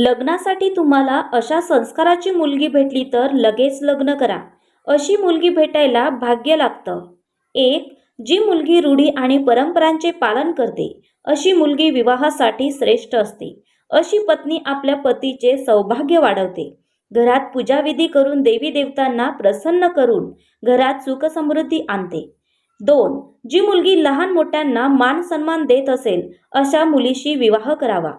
लग्नासाठी तुम्हाला अशा संस्काराची मुलगी भेटली तर लगेच लग्न करा. अशी मुलगी भेटायला भाग्य लागतं. एक जी मुलगी रूढी आणि परंपरांचे पालन करते अशी मुलगी विवाहासाठी श्रेष्ठ असते. अशी पत्नी आपल्या पतीचे सौभाग्य वाढवते. घरात पूजाविधी करून देवी देवतांना प्रसन्न करून घरात सुखसमृद्धी आणते. दोन जी मुलगी लहान मोठ्यांना मान सन्मान देत असेल अशा मुलीशी विवाह करावा.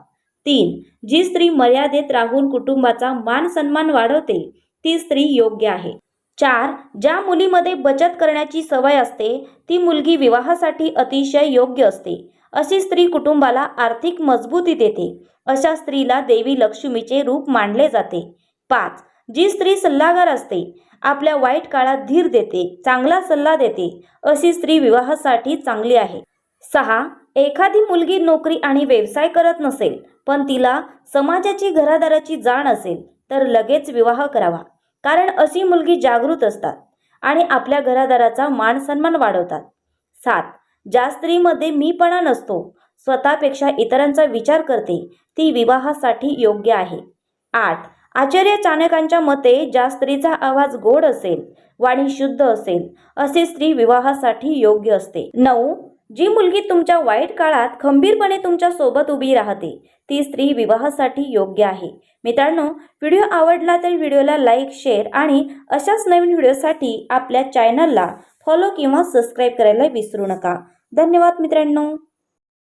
तीन. जी स्त्री मर्यादेत राहून कुटुंबाचा मान सन्मान वाढवते ती स्त्री योग्य आहे. चार. ज्या मुलीमध्ये बचत करण्याची सवय असते ती मुलगी विवाहासाठी अतिशय योग्य असते. अशी स्त्री कुटुंबाला आर्थिक मजबूती देते. अशा स्त्रीला देवी लक्ष्मीचे रूप मानले जाते. पाच. जी स्त्री सल्लागार असते आपल्या वाईट काळात धीर देते चांगला सल्ला देते अशी स्त्री विवाहासाठी चांगली आहे. सहा एखादी मुलगी नोकरी आणि व्यवसाय करत नसेल पण तिला समाजाची घरादाराची जाण असेल तर लगेच विवाह करावा. कारण अशी मुलगी जागृत असतात आणि आपल्या घरादाराचा मान सन्मान वाढवतात. सात ज्या स्त्रीमध्ये मीपणा नसतो स्वतःपेक्षा इतरांचा विचार करते ती विवाहासाठी योग्य आहे. आठ आचार्य चाणकांच्या मते ज्या स्त्रीचा आवाज गोड असेल वाणी शुद्ध असेल असे स्त्री विवाहासाठी योग्य असते. नऊ जी मुलगी तुमच्या वाईट काळात खंबीरपणे तुमच्यासोबत उभी राहते ती स्त्री विवाहासाठी योग्य आहे. मित्रांनो व्हिडिओ आवडला तर व्हिडिओला लाईक शेअर आणि अशाच नवीन व्हिडिओसाठी आपल्या चॅनलला फॉलो किंवा सबस्क्राईब करायला विसरू नका. धन्यवाद मित्रांनो.